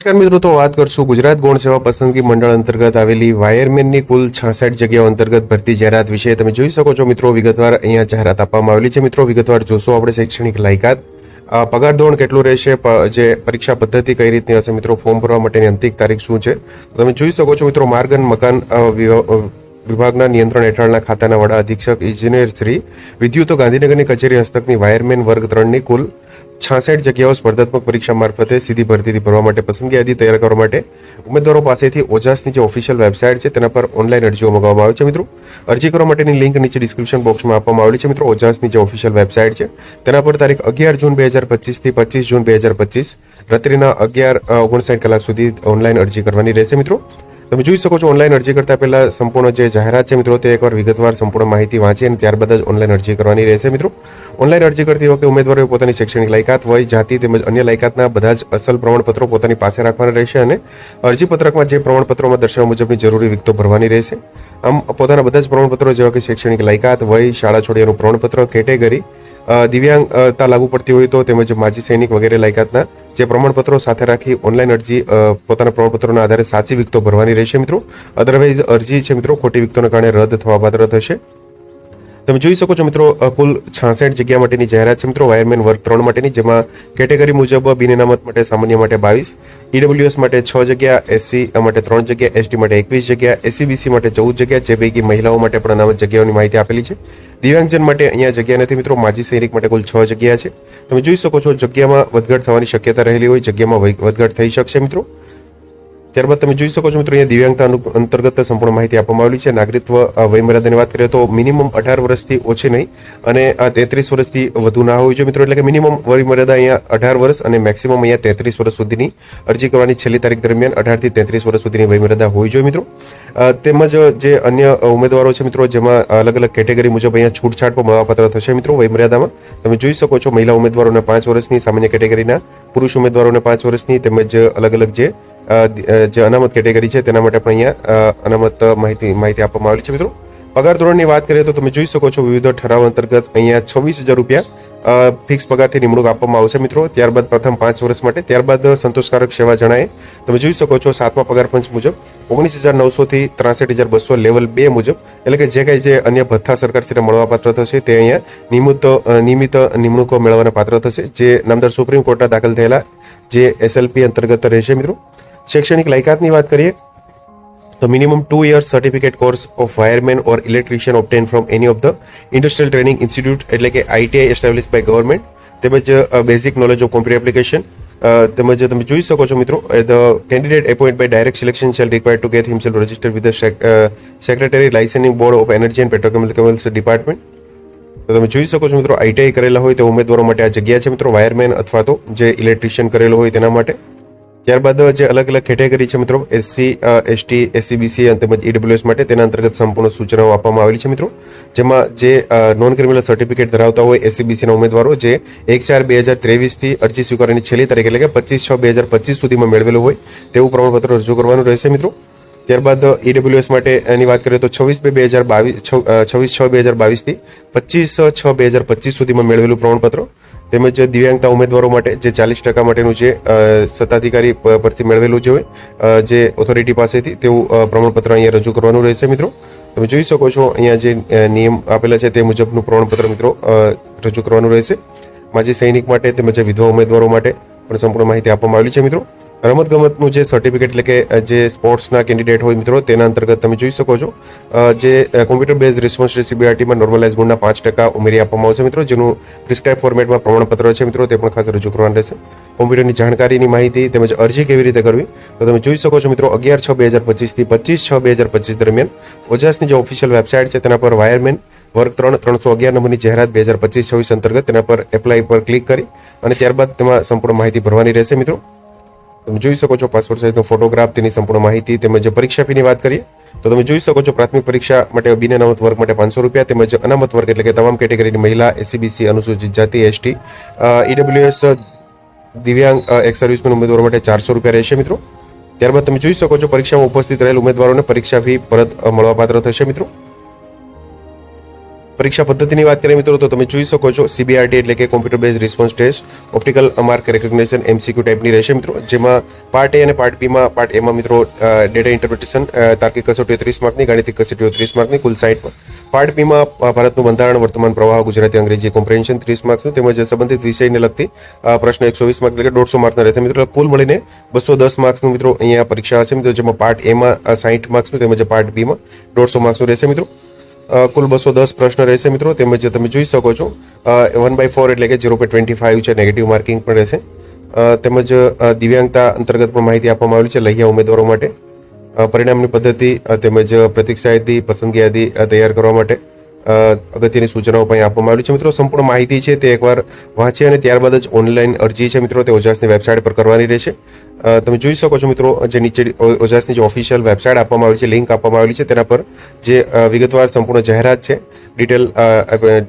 નમસ્કાર મિત્રો, તો વાત કરશું ગુજરાત ગૌણ સેવા પસંદગી મંડળ અંતર્ગત આવેલી વાયરમેનની કુલ છાસઠ જગ્યાઓ અંતર્ગત ભરતી જાહેરાત વિશે તમે જોઈ શકો છો મિત્રો, વિગતવાર અહીંયા જાહેરાત આપવામાં આવેલી છે. મિત્રો, વિગતવાર જોશો આપણે શૈક્ષણિક લાયકાત. પગાર ધોરણ કેટલું રહેશે જે પરીક્ષા પદ્ધતિ કઈ રીતની હશે મિત્રો, ફોર્મ ભરવા માટેની અંતિમ તારીખ શું છે? તમે જોઈ શકો છો મિત્રો, માર્ગ અને મકાન વિભાગના નિયંત્રણ હેઠળના ખાતાના વડા અધિક્ષક, ઇજનેર શ્રી વિદ્યુતો ગાંધીનગરની કચેરી હસ્તકની વાયરમેન વર્ગ ત્રણની કુલ છાસઠ જગ્યાઓ સ્પર્ધાત્મક પરીક્ષા મારફતે સીધી ભરતીથી ભરવા માટે પસંદગી યાદી તૈયાર કરવા માટે ઉમેદવારો પાસેથી ઓજાસની જે ઓફિશિયલ વેબસાઇટ છે તેના પર ઓનલાઈન અરજીઓ મંગાવવામાં આવે છે મિત્રો. અરજી કરવા માટેની લિંક નીચે ડિસ્ક્રિપ્શન બોક્સમાં આપવામાં આવેલી છે મિત્રો. ઓજાસની જે ઓફિશિયલ વેબસાઇટ છે તેના પર તારીખ અગિયાર જૂન બે હજાર પચીસથી પચીસ જૂન બે હજાર પચીસ, રાત્રિના અગિયાર ઓગણસાઠ કલાક સુધી ઓનલાઈન અરજી કરવાની રહેશે મિત્રો. તમે જોઈ શકો છો ઓનલાઈન અરજી કરતા પહેલા સંપૂર્ણ જે જાહેરાત છે મિત્રો, તે એકવાર વિગતવાર સંપૂર્ણ માહિતી વાંચી અને ત્યારબાદ જ ઓનલાઈન અરજી કરવાની રહેશે મિત્રો. ઓનલાઈન અરજી કરતી વખતે ઉમેદવારોએ પોતાની શૈક્ષણિક લાયકાત, વય, જાતિ તેમજ અન્ય લાયકાતના બધા જ અસલ પ્રમાણપત્રો પોતાની પાસે રાખવાના રહેશે અને અરજીપત્રકમાં જે પ્રમાણપત્રોમાં દર્શાવવા મુજબની જરૂરી વિગતો ભરવાની રહેશે. આમ, પોતાના બધા જ પ્રમાણપત્રો, જેવા કે શૈક્ષણિક લાયકાત, વય, શાળા છોડ્યાનું પ્રમાણપત્ર, કેટેગરી દિવ્યાંગતા લાગુ પડતી હોય તો તેમજ માજી સૈનિક વગેરે લાયકાતના જે પ્રમાણપત્રો સાથે રાખી ઓનલાઈન અરજી પોતાના પ્રમાણપત્રોના આધારે સાચી વિગતો ભરવાની રહેશે મિત્રો. અધરવાઇઝ અરજી છે મિત્રો, ખોટી વિગતોના કારણે રદ થવા પાત્ર થશે. તમે જોઈ શકો છો મિત્રો કુલ છાસઠ જગ્યા માટેની જાહેરાત છે મિત્રો, વાયરમેન વર્ગ ત્રણ માટેની, જેમાં કેટેગરી મુજબ બિન અનામત માટે સામાન્ય માટે બાવીસ ઈડબ્લ્યુએસ માટે છ જગ્યા એસસી માટે ત્રણ જગ્યા એસટી માટે એકવીસ જગ્યા એસસીબીસી માટે ચૌદ જગ્યા, જે પૈકી મહિલાઓ માટે પણ અનામત જગ્યાઓની માહિતી આપેલી છે. દિવ્યાંગજન માટે અહીંયા જગ્યા નથી મિત્રો, માજી સૈનિક માટે કુલ છ જગ્યા છે. તમે જોઈ શકો છો, જગ્યામાં વધઘટ થવાની શક્યતા રહેલી હોય, જગ્યામાં વધઘટ થઈ શકશે મિત્રો. ત્યારબાદ તમે જોઈ શકો છો મિત્રો, અહીંયા દિવ્યાંગતા અંતર્ગત સંપૂર્ણ માહિતી આપવામાં આવેલી છે. નાગરિકત્વ વયમર્યાદાની વાત કરીએ તો મિનિમમ અઢાર વર્ષથી ઓછી નહીં અને તેત્રીસ વર્ષથી વધુ ના હોવી જોઈએ મિત્રો, એટલે કે મિનિમમ વયમર્યાદા અહીંયા અઢાર વર્ષ અને મેક્સિમમ અહીંયા તેત્રીસ વર્ષ સુધીની અરજી કરવાની છેલ્લી તારીખ દરમિયાન અઢારથી તેત્રીસ વર્ષ સુધીની વયમર્યાદા હોવી જોઈએ મિત્રો. તેમજ જે અન્ય ઉમેદવારો છે મિત્રો, જેમાં અલગ અલગ કેટેગરી મુજબ અહીંયા છૂટછાટ પણ મળવાપાત્ર થશે મિત્રો વયમર્યાદામાં. તમે જોઈ શકો છો મહિલા ઉમેદવારોને પાંચ વર્ષની, સામાન્ય કેટેગરીના પુરુષ ઉમેદવારોને પાંચ વર્ષની તેમજ અલગ અલગ જે જે અનામત કેટેગરી છે તેના માટે પણ અહીંયા અનામત માહિતી માહિતી આપવામાં આવેલી છે મિત્રો. પગાર ધોરણની વાત કરીએ તો તમે જોઈ શકો છો વિવિધ ઠરાવ અંતર્ગત અહીંયા છવ્વીસ હજાર રૂપિયા ફિક્સ પગારથી નિમણૂક આપવામાં આવશે મિત્રો. ત્યારબાદ પ્રથમ પાંચ વર્ષ માટે, ત્યારબાદ સંતોષકારક સેવા જણાય. તમે જોઈ શકો છો સાતમા પગાર પંચ મુજબ ઓગણીસ હજાર નવસોથી ત્રાસઠ હજાર બસો લેવલ બે મુજબ, એટલે કે જે કંઈ જે અન્ય ભથ્થા સરકારશ્રીને મળવાપાત્ર થશે, તે અહીંયા નિયમિત નિયમિત નિમણૂકો મેળવવાના પાત્ર થશે. જે નામદાર સુપ્રીમ કોર્ટના દાખલ થયેલા જે એસએલપી અંતર્ગત રહેશે મિત્રો. શૈક્ષણિક લાયકાતની વાત કરીએ તો minimum two years certificate course of wireman or electrician obtain from any of the industrial training institute એટલે કે આઈટીઆઈ એસ્ટાબ્લિશ બાય ગવર્મેન્ટ તેમજ basic knowledge of computer application તેમજ તમે જોઈ શકો છો મિત્રો the candidate appoint by direct selection shall required to get himself register with secretary licensing board of energy and petrochemicals department તો તમે જોઈ શકો છો મિત્રો આઈટીઆઈ કરેલા હોય તે ઉમેદવારો માટે આ જગ્યા છે મિત્રો વાયરમેન અથવા તો જે ઇલેક્ટ્રિશિયન કરેલો હોય તેના માટે. ત્યારબાદ જે અલગ અલગ કેટેગરી છે મિત્રો એસસી એસટી એસસીબીસી તેમજ ઈડબ્લ્યુએસ માટે તેના અંતર્ગત સંપૂર્ણ સૂચનાઓ આપવામાં આવેલી છે મિત્રો. જેમાં જે નોન ક્રિમિનલ સર્ટિફિકેટ ધરાવતા હોય એસસીબીસીના ઉમેદવારો, જે એક ચાર બે હજાર ત્રેવીસથી અરજી સ્વીકારવાની છેલ્લી તારીખ એટલે કે પચીસ છ બે હજાર પચીસ સુધીમાં મેળવેલું હોય તેવું પ્રમાણપત્ર રજૂ કરવાનું રહેશે મિત્રો. ત્યારબાદ ઈડબ્લ્યુએસ માટે એની વાત કરીએ તો છવ્વીસ બે બે હજાર બાવીસ છવ્વીસ છ બે હજાર બાવીસથી પચીસ છ બે હજાર પચીસ સુધીમાં મેળવેલું પ્રમાણપત્ર. તેમજ દિવ્યાંગતા ઉમેદવારો માટે જે ચાલીસ ટકા માટેનું જે સત્તાધિકારી પરથી મેળવેલું જે હોય જે ઓથોરિટી પાસેથી તેવું પ્રમાણપત્ર અહીંયા રજૂ કરવાનું રહેશે મિત્રો. તમે જોઈ શકો છો અહીંયા જે નિયમ આપેલા છે તે મુજબનું પ્રમાણપત્ર મિત્રો રજૂ કરવાનું રહેશે. માજી સૈનિક માટે તેમજ વિધવા ઉમેદવારો માટે પણ સંપૂર્ણ માહિતી આપવામાં આવેલી છે મિત્રો. રમતગમતનું જે સર્ટિફિકેટ એટલે કે જે સ્પોર્ટ્સના કેન્ડિડેટ હોય મિત્રો, તેના અંતર્ગત તમે જોઈ શકો છો. જે કોમ્પ્યુટર બેઝ રિસ્પોન્સ સીબીઆરટીમાં નોર્મલાઇઝ ગુણના પાંચ ટકા ઉમેરી આપવામાં આવશે મિત્રો, જેનું પ્રિસ્ક્રાઇબ ફોર્મેટમાં પ્રમાણપત્ર છે મિત્રો, તે પણ ખાસ રજૂ કરવાનું રહેશે. કોમ્પ્યુટરની જાણકારીની માહિતી તેમજ અરજી કેવી રીતે કરવી, તો તમે જોઈ શકો છો મિત્રો, અગિયાર છ બે હજાર પચીસથી પચીસ છ બે હજાર પચીસ દરમિયાન ઓજાસની જે ઓફિશિયલ વેબસાઇટ છે તેના પર વાયરમેન વર્ગ ત્રણ ત્રણસો અગિયાર નંબરની જાહેરાત બે હજાર પચીસ છવ્વીસ અંતર્ગત તેના પર એપ્લાય પર ક્લિક કરી અને ત્યારબાદ તેમાં સંપૂર્ણ માહિતી ભરવાની રહેશે મિત્રો. તમે જોઈ શકો છો પાસપોર્ટ સાઇઝનો ફોટોગ્રાફ તેની સંપૂર્ણ માહિતી તેમજ પરીક્ષા ફીની વાત કરીએ. તો તમે જોઈ શકો છો પ્રાથમિક પરીક્ષા માટે બિન અનામત વર્ગ માટે પાંચસો રૂપિયા તેમજ અનામત વર્ગ એટલે કે તમામ કેટેગરીની મહિલા એસીબીસી અનુસૂચિત જાતિ એસટી ઈડબ્લ્યુએસ દિવ્યાંગ એક્સ સર્વિસમેન ઉમેદવારો માટે ચારસો રૂપિયા રહેશે મિત્રો. ત્યારબાદ તમે જોઈ શકો છો પરીક્ષામાં ઉપસ્થિત રહેલ ઉમેદવારોને પરીક્ષા ફી પરત મળવાપાત્ર થશે મિત્રો. પરીક્ષા પદ્ધતિની વાત કરીએ મિત્રો, તો તમે જોઈ શકો છો સીબીઆરટી એટલે કે computer base response test optical mark recognition MCQ ટાઈપની રહેશે મિત્રો. જેમાં પાર્ટ એ અને પાર્ટ બીમાં પાર્ટ એમાં મિત્રો ડેટા ઇન્ટરપ્રિટેશન તાર્કિક કસોટીઓ ત્રીસ માર્કની, ગાણિતિક કસોટીઓ ત્રીસ માર્કની, કુલ સાઠ પાર્ટ બીમાં ભારતનું બંધારણ, વર્તમાન પ્રવાહ, ગુજરાતી, અંગ્રેજી કોમ્પ્રેન્શન ત્રીસ માર્ક્સનું, તેમજ સંબંધિત વિષયને લગતી પ્રશ્ન એકસો વીસ માર્ક એટલે દોઢસો માર્ક્સના રહેશે મિત્રો. કુલ મળીને બસો દસ માર્ક્સનું મિત્રો અહીંયા પરીક્ષા હશે મિત્રો, જેમાં પાર્ટ એમાં સાઠ માર્ક્સનું, તેમજ પાર્ટ બીમાં દોઢસો માર્ક્સનું રહેશે મિત્રો. કુલ બસો દસ પ્રશ્ન રહેશે મિત્રો. તેમજ તમે જોઈ શકો છો વન બાય ફોર એટલે કે ઝીરો પોઈન્ટ ટ્વેન્ટી ફાઇવ છે નેગેટિવ માર્કિંગ પણ રહેશે. તેમજ દિવ્યાંગતા અંતર્ગત પણ માહિતી આપવામાં આવેલી છે, લહિયા ઉમેદવારો માટે. પરિણામની પદ્ધતિ તેમજ પ્રતીક્ષા યાદી પસંદગી યાદી તૈયાર કરવા માટે. અગત્યની સૂચનાઓ પણ આપવામાં આવેલી છે. મિત્રો, સંપૂર્ણ માહિતી છે તે એકવાર વાંચી અને ત્યારબાદ જ ઓનલાઈન અરજી છે. મિત્રો, તે ઓજાસની વેબસાઇટ પર કરવાની રહેશે. તમે જોઈ શકો છો, મિત્રો, જે નીચે ઓજાસની જે ઓફિશિયલ વેબસાઇટ આપવામાં આવેલી છે, લિંક આપવામાં આવેલી છે, તેના પર જે વિગતવાર સંપૂર્ણ જાહેરાત છે ડિટેલ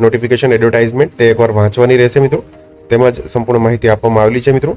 નોટિફિકેશન એડવર્ટાઇઝમેન્ટ તે એકવાર વાંચવાની રહેશે, મિત્રો. તેમજ સંપૂર્ણ માહિતી આપવામાં આવેલી છે, મિત્રો.